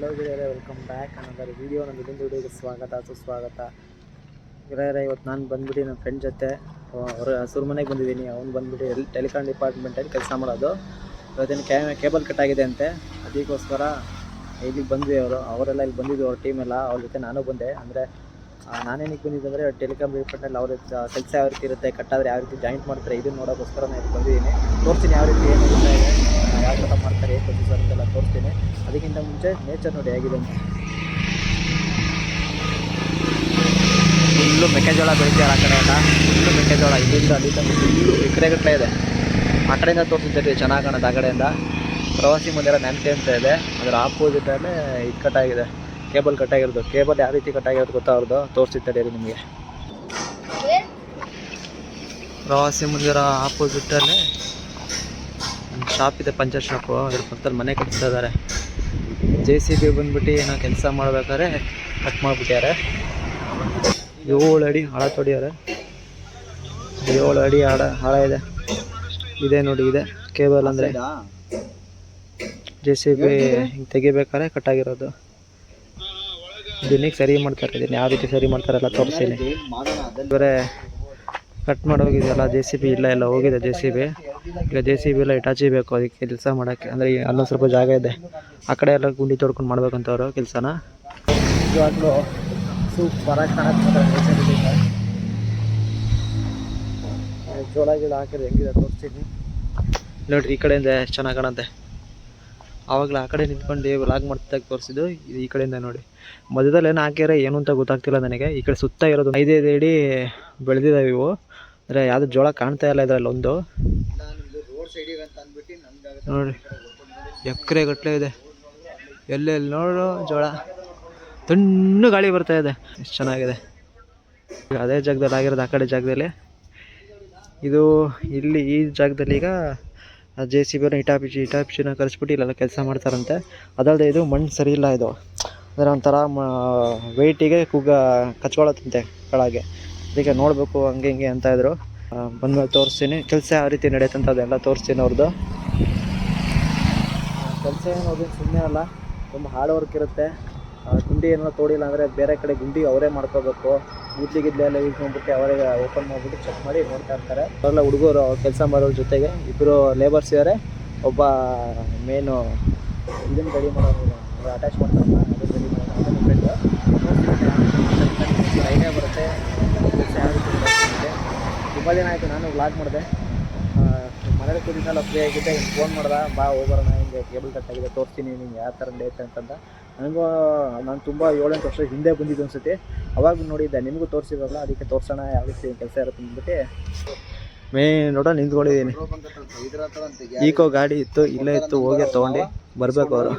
Hello ಗೆಳೆಯರೆ welcome back ಅನ್ನೋದಾದ್ರೆ video ನನ್ನ ಇದೊಂದು ವಿಡಿಯೋಗೆ ಸ್ವಾಗತ, ಸುಸ್ವಾಗತ. ಗೆಳೆಯರೆ, ಇವತ್ತು ನಾನು ಬಂದ್ಬಿಟ್ಟು ನನ್ನ ಫ್ರೆಂಡ್ ಜೊತೆ. ಅವ್ರ ಹಸಿರು ಮನೆಗೆ ಬಂದಿದ್ದೀನಿ. ಅವ್ನು ಬಂದ್ಬಿಟ್ಟು ಎಲ್ಲಿ ಟೆಲಿಕಾಮ್ ಡಿಪಾರ್ಟ್ಮೆಂಟಲ್ಲಿ ಕೆಲಸ ಮಾಡೋದು. ಇವತ್ತೇನು ಕ್ಯಾ ಕೇಬಲ್ ಕಟ್ ಆಗಿದೆ ಅಂತೆ. ಅದಕ್ಕೋಸ್ಕರ ಇಲ್ಲಿಗೆ ಬಂದ್ವಿ ಅವರು. ಅವರೆಲ್ಲ ಇಲ್ಲಿ ಬಂದಿದ್ವಿ ಅವ್ರ ಟೀಮ್ ಎಲ್ಲ. ಅವ್ರ ಜೊತೆ ನಾನು ಬಂದೆ. ಅಂದರೆ ನಾನೇನಕ್ಕೆ ಬಂದಿದ್ದೆ ಅಂದರೆ ಟೆಲಿಕಾಮ್ ಡಿಪಾರ್ಟ್ಮೆಂಟಲ್ಲಿ ಅವ್ರ ಕೆಲಸ ಯಾವ ರೀತಿ ಇರುತ್ತೆ ಕಟ್ಟಾದರೆ ಯಾವ ರೀತಿ ಜಾಯಿಂಟ್ ಮಾಡ್ತಾರೆ, ಇದನ್ನು ನೋಡೋಕ್ಕೋಸ್ಕರ ನಾನು ಇಲ್ಲಿ ಬಂದಿದ್ದೀನಿ. ತೋರಿಸ್ತೀನಿ ಯಾವ ರೀತಿ ಏನು ಇರ್ತಾ ಇದೆ ಯಾವ ಥರ ಮಾಡ್ತಾರೆ ಏನು ಪ್ರೊಸೀಸರ್ ಅಂತೆಲ್ಲ ತೋರಿಸ್ತೀನಿ ಅದಕ್ಕಿಂತ ಮುಂಚೆ ನೇಚರ್ ನೋಡಿ ಹೇಗಿದೆ ಅಂತ. ಫುಲ್ಲು ಮೆಕ್ಕೆಜೋಳ ಬೆಳಿತಾರೆ ಆ ಕಡೆ ಎಲ್ಲ? ಫುಲ್ಲು ಮೆಕ್ಕೆಜೋಳ ಇಲ್ಲಿಂದ ಅಲ್ಲಿ ತನಕ ಫುಲ್ಲು ಎಕರೆಗಟ್ಟಲೆ ಇದೆ. ಆ ಕಡೆಯಿಂದ ತೋರಿಸಿದ್ದೀರಿ ಚೆನ್ನಾಗಿ ಕಾಣುತ್ತೆ ಆ ಕಡೆಯಿಂದ. ಪ್ರವಾಸಿ ಮಂದಿರ ನೆನಪೆ ಅಂತ ಇದೆ. ಅದರ ಆಪೋಸಿಟಲ್ಲೇ ಇದು ಕಟ್ಟಾಗಿದೆ ಕೇಬಲ್ ಕಟ್ಟಾಗಿರೋದು ಕೇಬಲ್ ಯಾವ ರೀತಿ ಕಟ್ಟಾಗಿರೋದು ಗೊತ್ತಾ ಅವ್ರದ್ದು? ರೀ ನಿಮಗೆ. ಪ್ರವಾಸಿ ಮಂದಿರ ಆಪೋಸಿಟಲ್ಲೇ ಶಾಪ್ ಇದೆ, ಪಂಚರ್ ಶಾಪು ಅದ್ರ ಪಕ್ಕದಲ್ಲಿ ಮನೆ ಕಟ್ಟಿಸ್ತಾ ಇದ್ದಾರೆ. ಜೆ ಸಿ ಬಿ ಬಂದ್ಬಿಟ್ಟು ಏನೋ ಕೆಲಸ ಮಾಡ್ಬೇಕಾದ್ರೆ ಕಟ್ ಮಾಡಿಬಿಟ್ಟಾರೆ ಏಳು ಅಡಿ ಆಳ ತೊಡಿಯಾರೆ. ಏಳು ಅಡಿ ಆಳ ಹಾಳ ಇದೆ. ಇದೆ ನೋಡಿ ಇದೆ. ಕೇಬಲ್ ಅಂದರೆ ಜೆ ಸಿ ಬಿ ಹಿಂಗೆ ತೆಗಿಬೇಕಾದ್ರೆ ಕಟ್ಟಾಗಿರೋದು ಇದನ್ನ ಸರಿ ಮಾಡ್ತಾರೆ ಇದನ್ನ ಯಾವ ರೀತಿ ಸರಿ ಮಾಡ್ತಾರಲ್ಲ ತೋರಿಸ್ತೀನಿ ಬರೇ ಕಟ್ ಮಾಡೋಗಿದೆಯಲ್ಲ ಜೆ ಸಿ ಬಿ ಇಲ್ಲ ಎಲ್ಲ ಹೋಗಿದೆ ಜೆ ಸಿ ಬಿ ಈಗ ಜೆ ಸಿ ಬಿ ಎಲ್ಲ ಇಟಾಚಿ ಬೇಕು ಅದಕ್ಕೆ ಕೆಲಸ ಮಾಡೋಕ್ಕೆ. ಅಂದರೆ ಅಲ್ಲೊಂದು ಸ್ವಲ್ಪ ಜಾಗ ಇದೆ. ಆ ಕಡೆ ಎಲ್ಲ ಗುಂಡಿ ತೊಡ್ಕೊಂಡು ಮಾಡ್ಬೇಕಂತ ಅವರು ಕೆಲಸನ. ನಿಜವಾಗ್ಲೂ ಸೂಪರಾಗಿ ಕಾಣಕ್ಕೆ ಜೋಳ ಗಿಡ ಹಾಕಿದ್ರೆ ಹೆಂಗಿದೆ ತೋರಿಸ್ತೀನಿ. ನೋಡ್ರಿ ಈ ಕಡೆಯಿಂದ ಎಷ್ಟು ಚೆನ್ನಾಗಿ ಕಾಣುತ್ತೆ. ಆವಾಗಲೇ ಆ ಕಡೆ ನಿಂತ್ಕೊಂಡು ವ್ಲಾಗ್ ಮಾಡ್ತಿದ್ದಾಗ ತೋರಿಸಿದ್ದು ಇದು ಈ ಕಡೆಯಿಂದ ನೋಡಿ. ಮಧ್ಯದಲ್ಲಿ ಏನು ಹಾಕ್ಯಾರೆ ಏನು ಅಂತ ಗೊತ್ತಾಗ್ತಿಲ್ಲ ನನಗೆ. ಈ ಕಡೆ ಸುತ್ತ ಇರೋದು ಐದೈದು ಅಡಿ ಬೆಳೆದಿದ್ದಾವೆ ಇವು. ಅಂದರೆ ಯಾವುದು ಜೋಳ ಕಾಣ್ತಾ ಇಲ್ಲ ಇದರಲ್ಲಿ ಒಂದು. ನೋಡಿ ಎಕರೆ ಗಟ್ಟಲೆ ಇದೆ. ಎಲ್ಲೆಲ್ಲಿ ನೋಡು ಜೋಳ. ತಣ್ಣು ಗಾಳಿ ಬರ್ತಾ ಇದೆ. ಎಷ್ಟು ಚೆನ್ನಾಗಿದೆ. ಅದೇ ಜಾಗದಲ್ಲಿ ಆಗಿರೋದು ಆ ಕಡೆ ಜಾಗದಲ್ಲಿ. ಇದು ಇಲ್ಲಿ ಈ ಜಾಗದಲ್ಲಿ ಈಗ ಜೆ ಸಿ ಬಿನ ಇಟಾಪಿಚಿ ಇಟಾಪಿಚಿನ ಕರೆಸ್ಬಿಟ್ಟು ಇಲ್ಲೆಲ್ಲ ಕೆಲಸ ಮಾಡ್ತಾರಂತೆ. ಅದಲ್ಲದೆ ಇದು ಮಣ್ಣು ಸರಿ ಇಲ್ಲ ಇದು. ಅಂದರೆ ಒಂಥರ ಮ ವೆಯ್ಟಿಗೆ ಕುಗ್ಗ, ಕಚ್ಕೊಳತ್ತಂತೆ ಕೆಳಗೆ. ಅದಕ್ಕೆ ನೋಡಬೇಕು ಹಂಗೆ ಹಿಂಗೆ ಅಂತ ಇದ್ರು. ಬಂದ್ಮೇಲೆ ತೋರಿಸ್ತೀನಿ. ಕೆಲಸ ಯಾವ ರೀತಿ ನಡೆಯುತ್ತಂತ ಅದೆಲ್ಲ ತೋರಿಸ್ತೀನಿ ಅವ್ರದ್ದು ಕೆಲಸ ಏನು ಸುಮ್ಮನೆ ಅಲ್ಲ. ತುಂಬ ಹಾರ್ಡ್ ವರ್ಕ್ ಇರುತ್ತೆ. ಗುಂಡಿ ಏನೋ ತೋಡಿಲ್ಲ ಅಂದರೆ ಬೇರೆ ಕಡೆ ಗುಂಡಿ ಅವರೇ ಮಾಡ್ಕೋಬೇಕು. ಗುದ್ಲಿ ಗಿದ್ಲಿ ಎಲ್ಲ ಯೂಸ್ ಮಾಡ್ಬಿಟ್ಟು ಅವರೇ ಓಪನ್ ಮಾಡಿಬಿಟ್ಟು ಚೆಕ್ ಮಾಡಿ ನೋಡ್ತಾ ಇರ್ತಾರೆ. ಅವರೆಲ್ಲ ಹುಡುಗರು ಕೆಲಸ ಮಾಡೋರ ಜೊತೆಗೆ ಇಬ್ಬರು ಲೇಬರ್ಸ್ ಇದ್ದಾರೆ ಒಬ್ಬ ಮೇನು ಇದನ್ನು ರೆಡಿ ಮಾಡೋದು ಅಟ್ಯಾಚ್ ಮಾಡ್ತಾರೆ ಅದನ್ನು ರೆಡಿ ಮಾಡೋದು ಐಡಿಯಾ ಬರುತ್ತೆ ಕೆಲಸ ಯಾವ ರೀತಿ ಮಾಡ್ತಾರೆ. ತುಂಬ ದಿನ ವ್ಲಾಗ್ ಮಾಡಿದೆ. ಮನೇಲಿ ಕೂತಿದ್ದಲ್ಲ ಫ್ರೀ ಆಗಿದ್ದೆ. ಹಿಂಗೆ ಫೋನ್ ಮಾಡ್ದೆ, ಬಾ ಹೋಗೋಣ ಹಿಂಗೆ ಕೇಬಲ್ ಕಟ್ ಆಗಿದೆ, ತೋರಿಸ್ತೀನಿ ನಿಂಗೆ, ಯಾವ ಥರ ಡೇಟ್ ಅಂತಂದ ನನಗೂ, ನಾನು ತುಂಬ ಏಳೆಂಟು ವರ್ಷ ಹಿಂದೆ ಬಂದಿದ್ದು ಅನ್ಸುತ್ತೆ. ಅವಾಗ ನೋಡಿದ್ದೆ, ನಿಮಗೂ ತೋರಿಸಿದ್ರಲ್ಲ ಅದಕ್ಕೆ ತೋರಿಸೋಣ ಯಾವ ರೀತಿ ಕೆಲಸ ಇರುತ್ತೆ ಅಂದ್ಬಿಟ್ಟು. ಮೇ ನೋಡ, ನಿಂತ್ಕೊಂಡಿದ್ದೀನಿ. ಈಕೋ ಗಾಡಿ ಇತ್ತು, ಇಲ್ಲೇ ಇತ್ತು, ಹೋಗಿ ತೊಗೊಂಡು, ಬರಬೇಕು ಅವರು.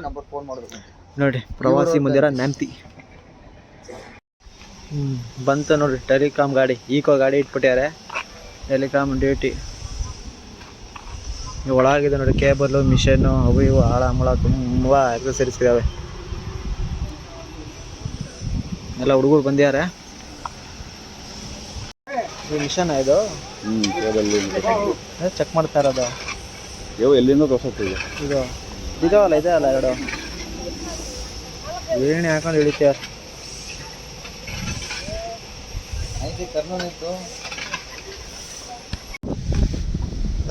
ನೋಡಿ, ಪ್ರವಾಸಿ ಮಂದಿರ ನೆಂತಿ ಹ್ಞೂ ಬಂತು ನೋಡಿ ಟೆಲಿಕಾಮ್ ಗಾಡಿ ಈಕೋ ಗಾಡಿ ಇಟ್ಬಿಟ್ಟಾರೆ ಟೆಲಿಕಾಮ್ ಡ್ಯೂಟಿ ಒಳಗಿದೆ ನೋಡಿ ಕೇಬಲು ಮಿಷನ್ನು ಅವು ಇವು ಆಳ ಮುಳ ತುಂಬ ಎಕ್ಸಸರೀಸ್ ಇದಾವೆ. ಎಲ್ಲ ಹುಡುಗರು ಬಂದಿದ್ದಾರೆ. ಈ ಮಿಷನ್ ಇದು? ಹ್ಮ್ ಕೇಬಲ್ ಚೆಕ್ ಮಾಡ್ತಾ ಇರೋದು. ಯಾವ ಎಲ್ಲಿಂದ ತೋರ್ಸತ್ತಿದೆ ಇದು. ಇದಾವಲ್ಲ ಇದೆ ಅಲ್ಲ ಎರಡು. ಏಣಿ ಹಾಕೊಂಡು ಹಿಡಿತೀಯ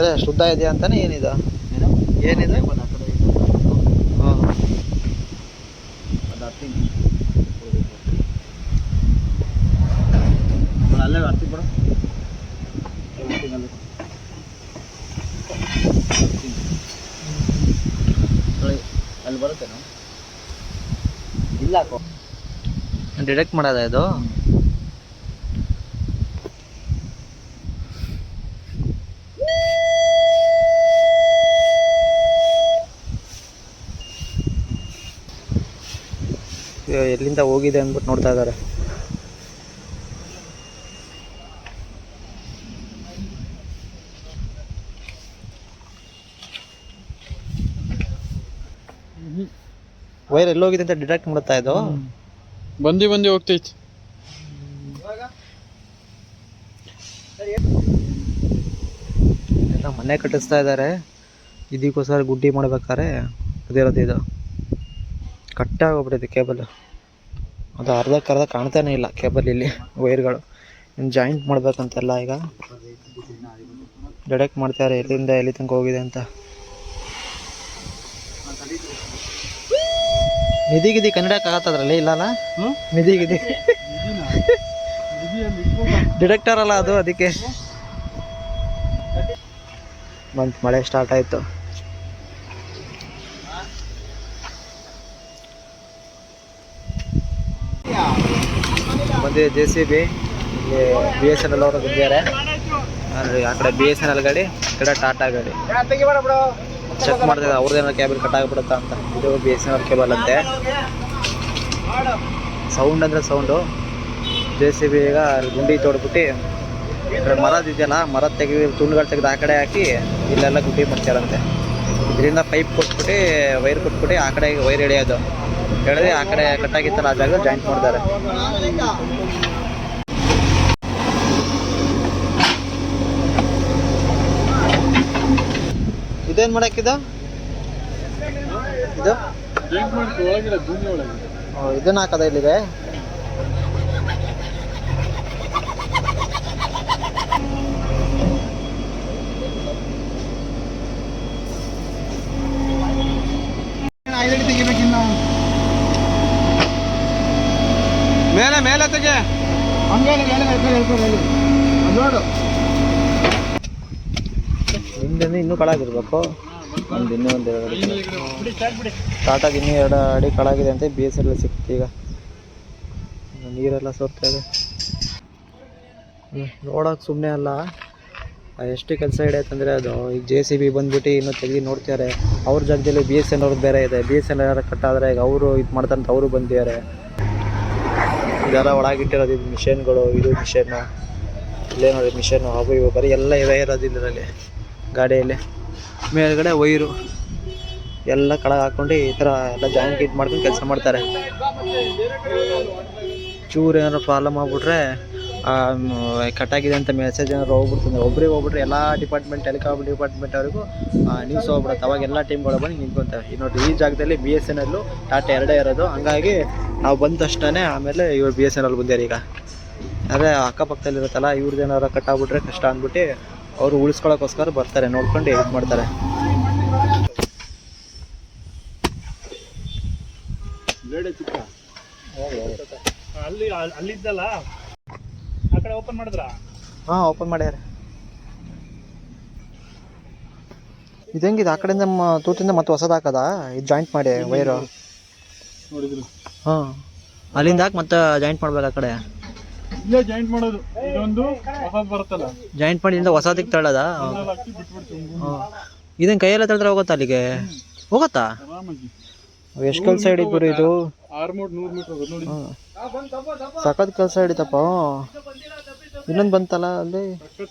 ಅದೇ ಶುದ್ಧ ಇದೆಯಾ ಅಂತಾನೆ ಏನಿದು? ಏನಿದೆ? ಹಾಂ ಅಲ್ಲೇ ಬಿಡು ಅಲ್ಲಿ ಬರುತ್ತೆ ಇಲ್ಲ ಡಿಟೆಕ್ಟ್ ಮಾಡೋದ ಇದು? ಎಲ್ಲಿಂದ ಹೋಗಿದೆ ಅಂದ್ಬಿಟ್ಟು ನೋಡ್ತಾ ಇದ್ದಾರೆ. ವೈರ್ ಎಲ್ಲೋಗಿದೆ ಅಂತ ಡಿಟೆಕ್ಟ್ ಮಾಡ್ತಾ ಇದು ಬಂದಿ ಬಂದಿ ಹೋಗ್ತೈತಿ ಮನೆ ಕಟ್ಟಿಸ್ತಾ ಇದ್ದಾರೆ. ಇದಕ್ಕೋಸ್ಕರ ಗುಡ್ಡಿ ಮಾಡ್ಬೇಕಾದ್ರೆ ಅದಿರೋದು ಇದು. ಕಟ್ಟಾಗೋಗ್ಬಿಟ್ಟಿದೆ ಕೇಬಲ್. ಅದು ಅರ್ಧಕ್ಕೆ ಅರ್ಧ ಕಾಣ್ತಾನೆ ಇಲ್ಲ ಕೇಬಲ್ ಇಲ್ಲಿ ವೈರ್ಗಳು. ಇನ್ನು ಜಾಯಿಂಟ್ ಮಾಡಬೇಕಂತೆಲ್ಲ ಈಗ. ಡಿಡಕ್ಟ್ ಮಾಡ್ತಾರೆ ಎಲ್ಲಿಂದ ಎಲ್ಲಿ ತನಕ ಹೋಗಿದೆ ಅಂತ. ನಿಧಿ ಗಿದಿ ಕನ್ನಡಕ್ಕೆ ಆಗತ್ತದ್ರಲ್ಲಿ ಇಲ್ಲಲ್ಲ? ನಿಧಿ ಡಿಡಕ್ಟರ್ ಅಲ್ಲ ಅದು ಅದಕ್ಕೆ. ಬಂತು, ಮಳೆ ಸ್ಟಾರ್ಟ್ ಆಯಿತು. ಬಂದಿದೆ ಜೆ ಸಿ ಬಿ, ಇಲ್ಲಿ ಬಿ ಎಸ್ ಎನ್ ಎಲ್ ಅವರು ಬಂದಿದ್ದಾರೆ ಆ ಕಡೆ ಬಿ ಎಸ್ ಎನ್ ಎಲ್ ಗಾಡಿ ಈ ಕಡೆ ಟಾಟಾ ಗಾಡಿ. ಚೆಕ್ ಮಾಡ್ತಿದ್ದೆ ಅವ್ರದ್ದೇನೋ ಕ್ಯಾಬಲ್ ಕಟ್ ಆಗಿಬಿಡುತ್ತಾ ಅಂತ. ಇದು B S N L cable ಅಂತೆ. ಸೌಂಡ್ ಅಂದರೆ ಸೌಂಡು ಜೆ ಸಿ ಬಿ ಈಗ ಗುಂಡಿ ತೋಡ್ಬಿಟ್ಟು ಮರದ ಇದೆಯಲ್ಲ ಮರದ ತೆಗೆದು ತುಂಡುಗಳು ತೆಗೆದು ಆ ಕಡೆ ಹಾಕಿ, ಇಲ್ಲೆಲ್ಲ ಗುಂಡಿ ಮಾಡ್ತಾರಂತೆ ಇದರಿಂದ ಪೈಪ್ ಕೊಟ್ಬಿಟ್ಟು ವೈರ್ ಕೊಟ್ಬಿಟ್ಟು ಆ ಕಡೆ ವೈರ್ ಎಳೆಯೋದು. ಎಳೆದು ಆ ಕಡೆ ಕಟ್ಟಾಗಿತ್ತಲ್ಲ ಆ ಜಾಗ ಜಾಯಿಂಟ್ ಮಾಡ್ತಾರೆ ಇದೇನ್ ಮಾಡಕ್ಕಿದ ಇದು? ಇದನ್ನ ಹಾಕದ ಇಲ್ಲಿಗೆ? ಮೇಲೆ ತೆಗೆ ಹಂಗೆ ನೋಡು. ಹಿಂದೆ ಇನ್ನೂ ಕಳಾಗಿರ್ಬೇಕು ಒಂದು ಇನ್ನೂ ಒಂದು ಎರಡು ಟಾಟಾಗೆ ಇನ್ನೂ ಎರಡು ಅಡಿ ಕಳಾಗಿದೆ ಅಂತ ಬಿ ಎಸ್ ಎಲ್ಲ ಸಿಕ್ತು ಈಗ. ನೀರೆಲ್ಲ ಸೋರ್ತಾ ಇದೆ. ನೋಡೋಕೆ ಸುಮ್ಮನೆ ಅಲ್ಲ. ಆ ಎಷ್ಟು ಕೆಲಸ ಹಿಡಿಯತ್ತಂದರೆ ಅದು ಈಗ ಜೆ ಸಿ ಬಿ ಬಂದ್ಬಿಟ್ಟು ಇನ್ನೂ ತೆಗೆದು ನೋಡ್ತಾರೆ ಅವ್ರ ಜಾಗದಲ್ಲಿ ಬಿ ಎಸ್ ಎನ್ ಅವ್ರದ್ದು ಬೇರೆ ಇದೆ. ಬಿ ಎಸ್ ಎನ್ ಯಾರು ಕಟ್ಟಾದರೆ ಈಗ ಅವರು ಇದು ಮಾಡ್ತಾರಂತ ಅವರು ಬಂದಿದ್ದಾರೆ ಇದೆಲ್ಲ ಒಳಗಿಟ್ಟಿರೋದು ಇದು ಮಿಷನ್ಗಳು, ಇದು ಮಿಷನ್ನು ಇಲ್ಲೇ ನೋಡಿ ಮಿಷನ್ನು ಅವು ಇವು, ಬರೀ ಎಲ್ಲ ಇವೇ ಇರೋದು ಇದರಲ್ಲಿ, ಗಾಡಿಯಲ್ಲಿ. ಮೇಲ್ಗಡೆ ವೈರು, ಎಲ್ಲ ಕಳಗೆ ಹಾಕೊಂಡು ಈ ಥರ ಎಲ್ಲ ಜಾಯಿಂಟ್ ಗೀಟ್ ಮಾಡ್ಕೊಂಡು ಕೆಲಸ ಮಾಡ್ತಾರೆ. ಚೂರು ಏನಾದ್ರು ಪ್ರಾಬ್ಲಮ್ ಆಗ್ಬಿಟ್ರೆ ಕಟ್ಟಾಗಿದೆ ಅಂತ ಮೆಸೇಜ್ ಏನಾದ್ರು ಹೋಗ್ಬಿಡ್ತಂದ್ರೆ ಒಬ್ರಿಗೆ ಹೋಗ್ಬಿಟ್ರೆ ಎಲ್ಲ ಡಿಪಾರ್ಟ್ಮೆಂಟ್ ಟೆಲಿಕಾಮ್ ಡಿಪಾರ್ಟ್ಮೆಂಟ್ ಅವ್ರಿಗೂ ನ್ಯೂಸ್ ಹೋಗ್ಬಿಡುತ್ತೆ. ಅವಾಗ ಎಲ್ಲ ಟೀಮ್ಗಳು ಬಂದು ನಿಂತ್ಕೊತಾರೆ ಈ ನೋಡಿ ಈ ಜಾಗದಲ್ಲಿ ಬಿ ಎಸ್ ಎನ್ ಎಲ್ಲು ಟಾಟಾ ಎರಡೇ ಇರೋದು. ಹಂಗಾಗಿ ನಾವು ಬಂದ ತಕ್ಷಣ ಆಮೇಲೆ ಇವ್ರು ಬಿ ಎಸ್ ಎನ್ ಎಲ್ ಬಂದ್ಯಾರ ಈಗ. ಅದೇ ಅಕ್ಕಪಕ್ಕದಲ್ಲಿ ಇರುತ್ತಲ್ಲ ಇವ್ರದ್ದು ಏನಾರು ಕಟ್ಟಾಗ್ಬಿಟ್ರೆ ಕಷ್ಟ ಅಂದ್ಬಿಟ್ಟು ಅವರು ಉಳಿಸ್ಕೊಳ್ಳೋಕ್ಕೋಸ್ಕರ ಬರ್ತಾರೆ ನೋಡ್ಕೊಂಡು ಇದು ಮಾಡ್ತಾರೆ. ಅಲ್ಲಿ ಅಲ್- ಅಲ್ಲಿದ್ದಲ್ಲ? ಓಪನ್ ಮಾಡಿದ್ರ? ಹಾಂ ಓಪನ್ ಮಾಡ್ಯಾರ. ಇದು ಹೆಂಗಿದೆ? ಆ ಕಡೆಯಿಂದ ಮ- ತೂತಿಂದ ಮತ್ತೆ ಹೊಸದು ಹಾಕದ? ಇದು ಜಾಯಿಂಟ್ ಮಾಡಿ ವೈರು ನೋಡಿದ್ರು. ಹಾಂ. ಅಲ್ಲಿಂದ ಹಾಕಿ ಮತ್ತೆ ಜಾಯಿಂಟ್ ಮಾಡ್ಬೇಕು ಆ ಕಡೆ. ಇಲ್ಲೇ ಜಾಯಿಂಟ್ ಮಾಡೋದು. ಇದೊಂದು ಹೊಸದ ಬರುತ್ತಲ್ಲ. ಜಾಯಿಂಟ್ ಮಾಡಿದಿಂದ ಹೊಸದಕ್ಕೆ ತಳ್ಳದ? ಅದ್ರಲ್ಲಿ ಹಾಕಿ ಬಿಟ್ಬಿಡ್ತೀವಿ ಹಾಂ. ಇದನ್ನು ಕೈಯೆಲ್ಲ ತಳ್ದ್ರೆ ಹೋಗುತ್ತಾ ಅಲ್ಲಿಗೆ? ಹೋಗತ್ತಾ? ಆರಾಮಾಗಿ. ಎಷ್ಟು ಕೆಲಸ ಹಿಡಿದ್ರು ಇದು. ಸಕತ್ ಮೂರು ನೂರು ಮೀಟರ್ ಹೋಗೋದು ನೋಡಿ. ಹಾಂ. ಸಖತ್ ಕೆಲಸ ಹಿಡಿತಪ್ಪ. ಇನ್ನೊಂದು ಬಂತಲ್ಲ ಅಲ್ಲಿ?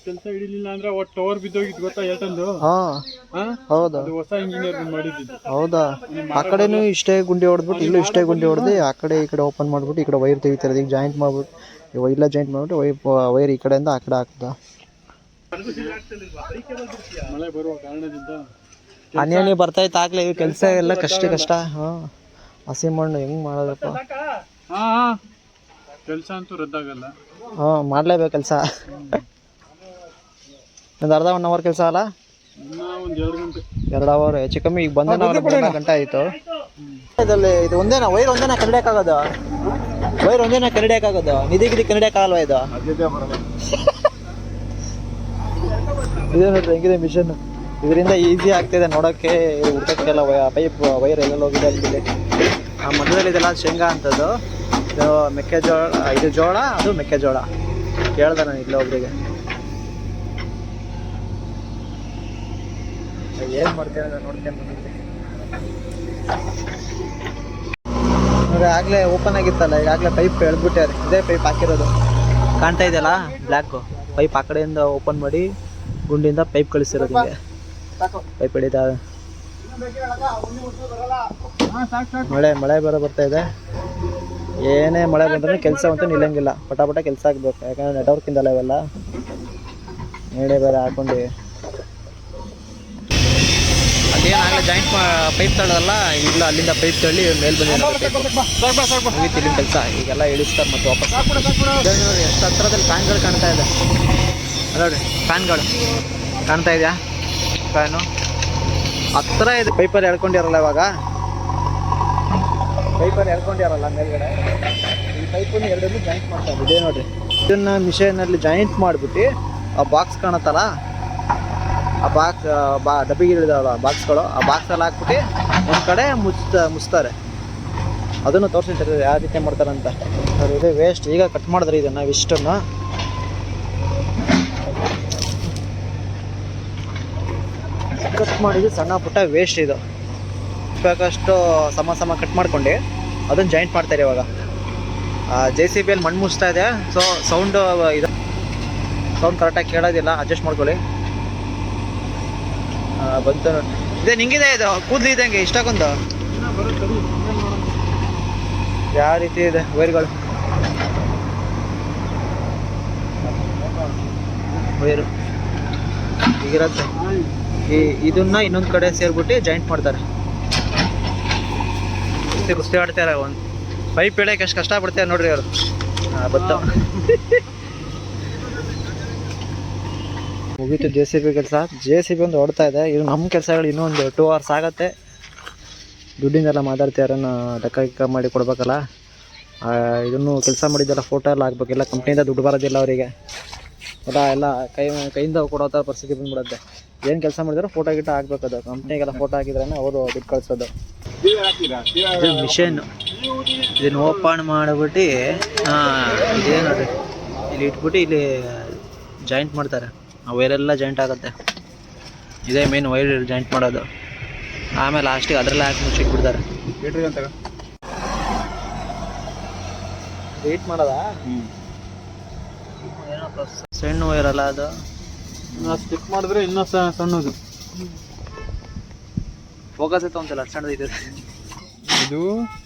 ಕೆಲಸ ಹಿಡಿಲಿಲ್ಲ ಅಂದ್ರೆ ಒಟ್ಟು ಟವರ್ ಬಿದ್ದೋಗಿತ್ತು ಗೊತ್ತಾ ಹೇಳ್ತಂದು? ಹಾಂ. ಹೌದಾ? ಹೊಸ ಇಂಜಿನಿಯರ್ ಮಾಡಿದ್ದು. ಹೌದಾ? ಆ ಕಡೆನೂ ಇಷ್ಟೇ ಗುಂಡಿ ಹೊಡೆದ್ಬಿಟ್ಟು ಇಲ್ಲೂ ಇಷ್ಟೇ ಗುಂಡಿ ಹೊಡೆದು ಆ ಕಡೆ ಈ ಕಡೆ ಓಪನ್ ಮಾಡ್ಬಿಟ್ಟು ಈ ಕಡೆ ವೈರ್ ತೆಗಿತಾರೆ. ಈಗ ಜಾಯಿಂಟ್ ಮಾಡ್ಬಿಟ್ಟು ಇಲ್ಲ ಜಾಯಿಂಟ್ ಮಾಡ್ಬಿಟ್ಟು ವೈರ್ ವೈರ್ ಈ ಕಡೆಯಿಂದ ಆ ಕಡೆ ಹಾಕ್ದ. ಮಳೆ ಬರುವ ಕಾರಣದಿಂದ ಹನಿ ಬರ್ತಾ ಇತ್ತು ಆಗ್ಲೇ ಇವು ಕೆಲಸ ಎಲ್ಲ ಕಷ್ಟ ಕಷ್ಟ. ಹಾಂ. ಹಸಿ ಮಣ್ಣು ಹೆಂಗೆ ಮಾಡೋದಪ್ಪ? ಕೆಲಸ ಅಂತೂ ರದ್ದಾಗಲ್ಲ. ಹಾಂ ಮಾಡಲೇಬೇಕು ಕೆಲಸ. ಒಂದು ಅರ್ಧ ಒನ್ ಅವರ್ ಕೆಲಸ ಅಲ್ಲ? ಎರಡು ಅವರ್ ಹೆಚ್ಚು ಕಮ್ಮಿ ಈಗ ಬಂದ ಗಂಟೆ ಆಯಿತು. ಇದರಲ್ಲಿ ಇದು ಒಂದೇನಾ ವೈರ್ ಒಂದೇನಾ ಕನ್ನಡಕ್ಕಾಗೋದು ವೈರ್ ಒಂದೇನಾ ಕನ್ನಡಕ್ಕಾಗೋದು ನಿಧಿ ಗಿಧಿ ಕನ್ನಡಕ್ಕಾಗಲ್ವಾ ಇದು? ಇದೇ ನೋಡ್ರಿ ಹೆಂಗಿದೆ ಮಿಷನ್ ಇದರಿಂದ ಈಸಿ ಆಗ್ತಿದೆ ನೋಡೋಕ್ಕೆ ಹುಡ್ಕೋಕ್ಕೆಲ್ಲ ಪೈಪ್ ವೈರ್ ಎಲ್ಲೆಲ್ಲ ಹೋಗಿದೆ ಆ ಮಧ್ಯದಲ್ಲಿ ಇದೆಲ್ಲ ಶೇಂಗಾ ಅಂತದ್ದು. ಇದು ಮೆಕ್ಕೆಜೋಳ ಇದು ಜೋಳ ಅದು ಮೆಕ್ಕೆಜೋಳ. ಕೇಳ್ದೆ ನಾನು ಇಲ್ಲ ಒಬ್ರಿಗೆ. ಏನು ಮಾಡ್ತೇನೆ ನೋಡ್ತೇನೆ ನೋಡ್ಕೊಂಡು ಬಂದಿದ್ದೆ. ಆಗಲೇ ಓಪನ್ ಆಗಿತ್ತಲ್ಲ ಈಗಾಗಲೇ ಪೈಪ್ ಎಳ್ದ್ಬಿಟ್ಟಾರೆ ಇದೇ ಪೈಪ್ ಹಾಕಿರೋದು. ಕಾಣ್ತಾ ಇದೆಯಲ್ಲ ಬ್ಲ್ಯಾಕು ಪೈಪ್ ಆ ಕಡೆಯಿಂದ ಓಪನ್ ಮಾಡಿ ಗುಂಡಿಯಿಂದ ಪೈಪ್ ಕಳಿಸಿರೋದು ಹಿಂಗೆ. ಪೈಪ್ ಎಳಿತಾ ಮಳೆ ಮಳೆ ಬರೋ ಬರ್ತಾ ಇದೆ. ಏನೇ ಮಳೆ ಬಂದ್ರೆ ಕೆಲಸ ಅಂತ ನಿಲ್ಲಂಗಿಲ್ಲ. ಪಟ ಪಟ ಕೆಲಸ ಆಗ್ಬೇಕು. ಯಾಕಂದ್ರೆ ನೆಟ್ವರ್ಕಿಂದಲ್ಲ ಇವೆಲ್ಲ. ನೀಡೆ ಬೇರೆ ಹಾಕೊಂಡು. ಅದೇನಾಗಲ್ಲ ಜಾಯಿಂಟ್ ಪೈಪ್ ತಳ್ಳೋದಲ್ಲ ಇಲ್ಲ ಅಲ್ಲಿಂದ ಪೈಪ್ ತಳ್ಳಿ ಮೇಲ್ ಬಂದಿದೆ ಮುಗೀತು ಇಲ್ಲಿನ ಕೆಲಸ. ಈಗೆಲ್ಲ ಇಳಿಸ್ತಾರೆ ಮತ್ತು ವಾಪಸ್. ನೋಡಿ ಎಷ್ಟು ಹತ್ರದಲ್ಲಿ ಫ್ಯಾನ್ಗಳು ಕಾಣ್ತಾ ಇದೆ. ನೋಡಿ ಫ್ಯಾನ್ಗಳು. ಕಾಣ್ತಾ ಇದೆಯಾ? ಫ್ಯಾನು? ಹತ್ರ ಇದೆ. ಪೈಪಲ್ಲಿ ಎಳ್ಕೊಂಡಿರಲ್ಲ ಇವಾಗ. ಪೈಪಲ್ಲಿ ಎಳ್ಕೊಂಡಿರಲ್ಲ ಮೇಲ್ಗಡೆ? ಈ ಪೈಪನ್ನು ಎರಡನ್ನೂ ಜಾಯಿಂಟ್ ಮಾಡ್ತಾರೆ ಇದೆ ನೋಡ್ರಿ. ಇದನ್ನ ಮಿಷನಲ್ಲಿ ಜಾಯಿಂಟ್ ಮಾಡಿಬಿಟ್ಟು ಆ ಬಾಕ್ಸ್ ಕಾಣತ್ತಲ್ಲ? ಆ ಬಾಕ್ಸ್ ಬಾ ಡಬ್ಬಿಗೆ ಇಳಿದಾವಲ್ಲ ಬಾಕ್ಸ್ಗಳು ಆ ಬಾಕ್ಸಲ್ಲಿ ಹಾಕ್ಬಿಟ್ಟು ಒಂದು ಕಡೆ ಮುಚ್ಚ, ಮುಚ್ತಾರೆ. ಅದನ್ನು ತೋರಿಸಿರ್ತಾರೆ ಯಾವ ರೀತಿ ಮಾಡ್ತಾರೆ ಅಂತ. ಅವ್ರು ಇದೇ ವೇಸ್ಟ್ ಈಗ ಕಟ್ ಮಾಡಿದ್ರೆ ಇದನ್ನು, ಇಷ್ಟನ್ನು. ಕಟ್ ಮಾಡಿದ್ದು ಸಣ್ಣ ಪುಟ್ಟ ವೇಸ್ಟ್ ಇದು. ಬೇಕಷ್ಟು ಸಮ ಸಮ ಕಟ್ ಮಾಡ್ಕೊಂಡು. ಅದನ್ನು ಜಾಯಿಂಟ್ ಮಾಡ್ತಾರೆ ಇವಾಗ. ಜೆ ಸಿ ಬಿಯಲ್ಲಿ ಮಣ್ಣು ಮುಚ್ತಾ ಇದೆ. ಸೊ ಸೌಂಡ್ ಇದು ಸೌಂಡ್ ಕರೆಕ್ಟಾಗಿ ಕೇಳೋದಿಲ್ಲ. ಅಡ್ಜಸ್ಟ್ ಮಾಡ್ಕೊಳ್ಳಿ. ಬಂತು. ಇದೆ, ನಿಂಗಿದೆ ಇದು. ಕೂದಲು ಇದ್ದಂಗೆ ಇಷ್ಟಕ್ಕೊಂದು ಯಾವ ರೀತಿ ಇದೆ? ವೈರ್ಗಳು. ವೈರು. ಈಗಿರತ್ತೆ ಈ, ಇದನ್ನ ಇನ್ನೊಂದು ಕಡೆ ಸೇರ್ಬಿಟ್ಟು ಜಾಯಿಂಟ್ ಮಾಡ್ತಾರೆ. ಕುಸ್ತಿ ಕುಸ್ತಿ ಆಡ್ತಾರೆ ಒಂದು ಪೈಪ್ ಇಡಕ್ಕೆ ಎಷ್ಟು ಕಷ್ಟ ಪಡ್ತಾರೆ ನೋಡ್ರಿ ಅವರು. ಬತ್ತ. ಮುಗೀತು ಜೆ ಸಿ ಬಿ ಕೆಲಸ. ಜೆ ಸಿ ಬಿ ಒಂದು ಓಡ್ತಾ ಇದೆ. ಇದು ನಮ್ಮ ಕೆಲಸಗಳು ಇನ್ನೂ ಒಂದು ಟೂ ಅವರ್ಸ್ ಆಗುತ್ತೆ. ದುಡ್ಡಿಂದೆಲ್ಲ ಮಾತಾಡ್ತಾರನ್ನ ಲೆಕ್ಕ ಗಿಕ್ಕ ಮಾಡಿ ಕೊಡ್ಬೇಕಲ್ಲ. ಇದನ್ನು ಕೆಲಸ ಮಾಡಿದ್ದೆಲ್ಲ ಫೋಟೋ ಎಲ್ಲ ಹಾಕ್ಬೇಕಿಲ್ಲ ಕಂಪ್ನಿಯಿಂದ ದುಡ್ಡು ಬರೋದಿಲ್ಲ ಅವರಿಗೆ. ಎಲ್ಲ ಎಲ್ಲ ಕೈ, ಕೈಯಿಂದ ಕೊಡೋ ಥರ ಪರಿಸ್ಥಿತಿ ಬಂದ್ಬಿಡುತ್ತೆ. ಏನು ಕೆಲಸ ಮಾಡಿದ್ರು ಫೋಟೋ ಗಿಟ ಹಾಕ್ಬೇಕದು ಕಂಪ್ನಿಗೆಲ್ಲ ಫೋಟೋ ಹಾಕಿದ್ರೆ ಅವರು ದುಡ್ಡು ಕಳಿಸೋದು. ಇದು ಮಿಷನ್ ಇದನ್ನು ಓಪನ್ ಮಾಡಿಬಿಟ್ಟು ಇದೇನದು ನೋಡ್ರಿ. ಇಲ್ಲಿ ಇಟ್ಬಿಟ್ಟು ಇಲ್ಲಿ ಜಾಯಿಂಟ್ ಮಾಡ್ತಾರೆ. ಆ ವೈರೆಲ್ಲ ಜಾಯಿಂಟ್ ಆಗುತ್ತೆ. ಇದೇ ಮೇನ್ ವೈರ್ ಜಾಯಿಂಟ್ ಮಾಡೋದು. ಆಮೇಲೆ ಲಾಸ್ಟಿಗೆ ಅದರಲ್ಲೇ ಹಾಕಿ ಮುಚ್ಚಿಟ್ಬಿಡ್ತಾರೆ. ವೇಟ್ ಮಾಡೋದಾ? ಸಣ್ಣ ವೈರ್ ಅಲ್ಲ ಅದು. ಸ್ಟಿಕ್ ಮಾಡಿದ್ರೆ ಇನ್ನೂ ಸಣ್ಣದು. ಫೋಕಸ್ ಒಂದು ಸಣ್ಣದು ಇದೆ. ಇದು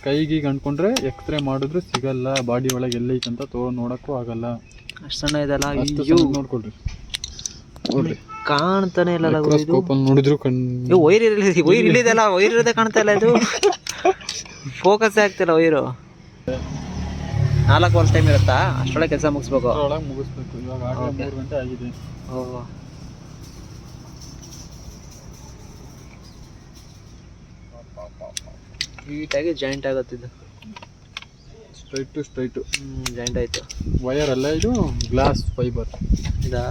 ಕೈಗೆ ಅಂದ್ಕೊಂಡ್ರೆ ಎಕ್ಸ್ರೇ ಮಾಡಿದ್ರು ಸಿಗಲ್ಲ ಬಾಡಿ ಒಳಗೆ ಎಲ್ಲೈತೆ ಅಂತ ತೋ ನೋಡಕ್ಕೂ ಆಗಲ್ಲ. ಅಷ್ಟು ಸಣ್ಣ ಇದೆಲ್ಲ ಅಯ್ಯೋ. ನೋಡ್ಕೊಳ್ರಿ. ನೋಡ್ರಿ. ಕಾಣ್ತಾನೆ ಅಲ್ಲಿ ನೋಡಿದ್ರು ಕಣ್ ಇದು ವೈರ್ ಇರಲಿ ವೈರ್ ಇಲ್ಲಿದೆಲ್ಲ ವೈರ್ ಇರೋದೇ ಕಾಣ್ತಾ ಇಲ್ಲ ಇದು. ಫೋಕಸ್ ಆಗ್ತಿಲ್ಲ ವೈರು. ನಾಲ್ಕು ವರ್ಷ ಟೈಮ್ ಇರುತ್ತಾ? ಅಷ್ಟೊಳಗೆ ಕೆಲಸ ಮುಗಿಸ್ಬೇಕು. ಮುಗಿಸ್ಬೇಕು. ಇವಾಗ. ಮೂರು ಗಂಟೆ ಆಗಿದೆ. ಓ ನೀಟಾಗಿ ಜಾಯಿಂಟ್ ಆಗುತ್ತಿದ್ದು ಸ್ಟ್ರೈಟ್ ಟು ಸ್ಟ್ರೈಟ್ ಹ್ಞೂ ಜಾಯಿಂಟ್ ಆಯಿತು. ವಯರ್ ಅಲ್ಲ ಇದು? ಗ್ಲಾಸ್ ಫೈಬರ್ ಇದಾ?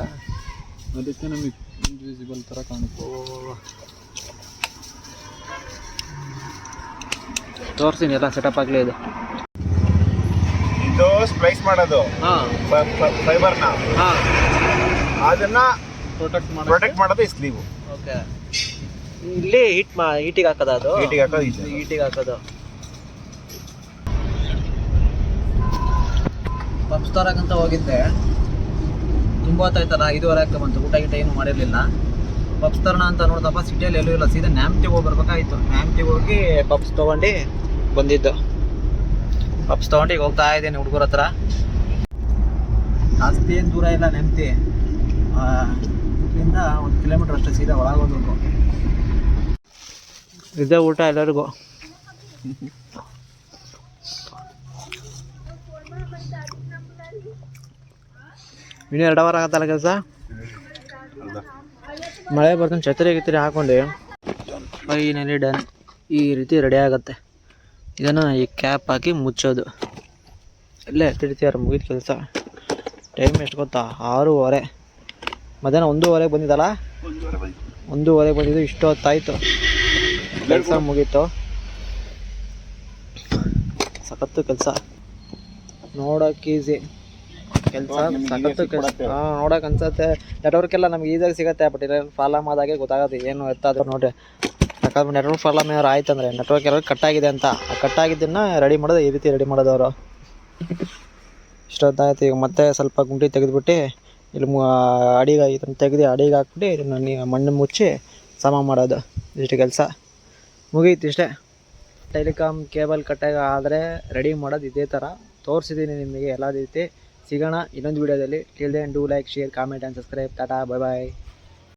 ಅದಕ್ಕೆ ನಮಗೆ ಇನ್ವಿಸಿಬಲ್ ಥರ ಕಾಣುತ್ತೆ. ತೋರಿಸ್ತೀನಿ ಎಲ್ಲ ಸೆಟಪ್ ಆಗಲೇ ಇದು. ಇದು ಸ್ಪ್ಲೈಸ್ ಮಾಡೋದು. ಹಾಂ. ಫೈಬರ್ನ ಹಾಂ. ಅದನ್ನ ಪ್ರೊಟೆಕ್ಟ್ ಮಾಡಿ ಪ್ರೊಟೆಕ್ಟ್ ಮಾಡೋದು ಈ ಸ್ಲೀವ್ ಓಕೆ ಇಲ್ಲಿ ಹಿಟ್ ಮಾ ಹೀಟಿಗೆ ಹಾಕೋದು ಅದು? ಹೀಟಿಗೆ ಹಾಕೋದು ಹೀಟಿಗೆ ಹಾಕೋದು. ತರಕಂತ ಹೋಗಿದ್ದೆ. ತುಂಬ ಹೊತ್ತಾಯ್ತಲ್ಲ ಐದುವರೆ ಆಗ್ತಾ ಬಂತು. ಊಟ ಗೀಟ ಏನು ಮಾಡಿರಲಿಲ್ಲ. ಪಪ್ಸ್ ತರೋಣ ಅಂತ ನೋಡಿದಪ್ಪ ಸಿಟಿಯಲ್ಲಿ ಎಲ್ಲೂ ಇಲ್ಲ. ಸೀದಾ ನ್ಯಾಮ್ತಿಗೆ ಹೋಗಿ ಬರ್ಬೇಕಾಯ್ತು. ನ್ಯಾಮ್ತಿಗೆ ಹೋಗಿ ಪಪ್ಸ್ ತೊಗೊಂಡು ಬಂದಿದ್ದು. ಪಪ್ಸ್ ತೊಗೊಂಡು ಈಗ ಹೋಗ್ತಾ ಇದ್ದೀನಿ ಹುಡುಗರ ಹತ್ರ. ಜಾಸ್ತಿ ಏನು ದೂರ ಇಲ್ಲ ನೆಮ್ತಿ ಇಲ್ಲಿಂದ ಒಂದು ಕಿಲೋಮೀಟ್ರ್ ಅಷ್ಟೇ ಸೀದಾ ಒಳಗೆ ಹೋಗ್ಬೇಕು. ಇದೇ ಊಟ ಎಲ್ಲರಿಗೂ. ಇನ್ನೂ ಎರಡು ಅವರ್ ಆಗತ್ತಲ್ಲ ಕೆಲಸ? ಮಳೆ ಬರ್ತಾನೆ ಛತ್ರಿ ಗಿತ್ರಿ ಹಾಕೊಂಡು. ಫೈನಲಿ ಡನ್ ಈ ರೀತಿ ರೆಡಿ ಆಗುತ್ತೆ. ಇದನ್ನು ಈ ಕ್ಯಾಪ್ ಹಾಕಿ ಮುಚ್ಚೋದು. ಇಲ್ಲೇ ತಿಡ್ತೀಯಾರ ಮುಗಿದ ಕೆಲಸ? ಟೈಮ್ ಎಷ್ಟು ಗೊತ್ತಾ? ಆರೂವರೆ. ಮಧ್ಯಾಹ್ನ ಒಂದೂವರೆಗೆ ಬಂದಿದ್ದಲ್ಲ? ಒಂದೂವರೆಗೆ ಬಂದಿದ್ದು ಇಷ್ಟು ಹೊತ್ತಾಯಿತು ಕೆಲಸ ಮುಗೀತು. ಸಖತ್ತು ಕೆಲಸ. ನೋಡೋಕೆ ಈಸಿ. ಕೆಲಸ ಸಖತ್ತು ಕೆಲಸ. ಹಾಂ ನೋಡೋಕೆ ಅನ್ಸತ್ತೆ. ನೆಟ್ವರ್ಕ್ ಎಲ್ಲ ನಮ್ಗೆ ಈಸಿಯಾಗಿ ಸಿಗುತ್ತೆ ಬಟ್ ಇಲ್ಲ ಫಾಲಮ್ ಆದಾಗೆ ಗೊತ್ತಾಗುತ್ತೆ ಏನು ಎತ್ತಾದ್ರು ನೋಡಿ. ಯಾಕಂದ್ರೆ ನೆಟ್ವರ್ಕ್ ಪ್ರಾಬ್ಲಮ್ ಏನಾರು ಆಯ್ತು ಅಂದರೆ ನೆಟ್ವರ್ಕ್ ಎಲ್ಲ ಕಟ್ ಆಗಿದೆ ಅಂತ. ಆ ಕಟ್ ಆಗಿದ್ದನ್ನ ರೆಡಿ ಮಾಡೋದು ಈ ರೀತಿ ರೆಡಿ ಮಾಡೋದವರು. ಅವರು ಇಷ್ಟೊತ್ತಾಯ್ತು ಈಗ ಮತ್ತೆ ಸ್ವಲ್ಪ ಗುಂಡಿ ತೆಗೆದ್ಬಿಟ್ಟು ಇಲ್ಲಿ ಅಡಿಗೆ ಇದನ್ನು ತೆಗೆದು ಅಡಿಗೆ ಹಾಕ್ಬಿಟ್ಟು ಇದನ್ನು ಮಣ್ಣು ಮುಚ್ಚಿ ಸಮ ಮಾಡೋದು. ಇಷ್ಟು ಕೆಲಸ. ಮುಗೀತು ಇಷ್ಟೇ. ಟೆಲಿಕಾಮ್ ಕೇಬಲ್ ಕಟ್ಟಾಗ ಆದರೆ ರೆಡಿ ಮಾಡೋದು ಇದೇ ಥರ ತೋರಿಸಿದ್ದೀನಿ ನಿಮಗೆ ಎಲ್ಲ ರೀತಿ. ಸಿಗೋಣ ಇನ್ನೊಂದು ವೀಡಿಯೋದಲ್ಲಿ till then do like share comment and subscribe tata bye bye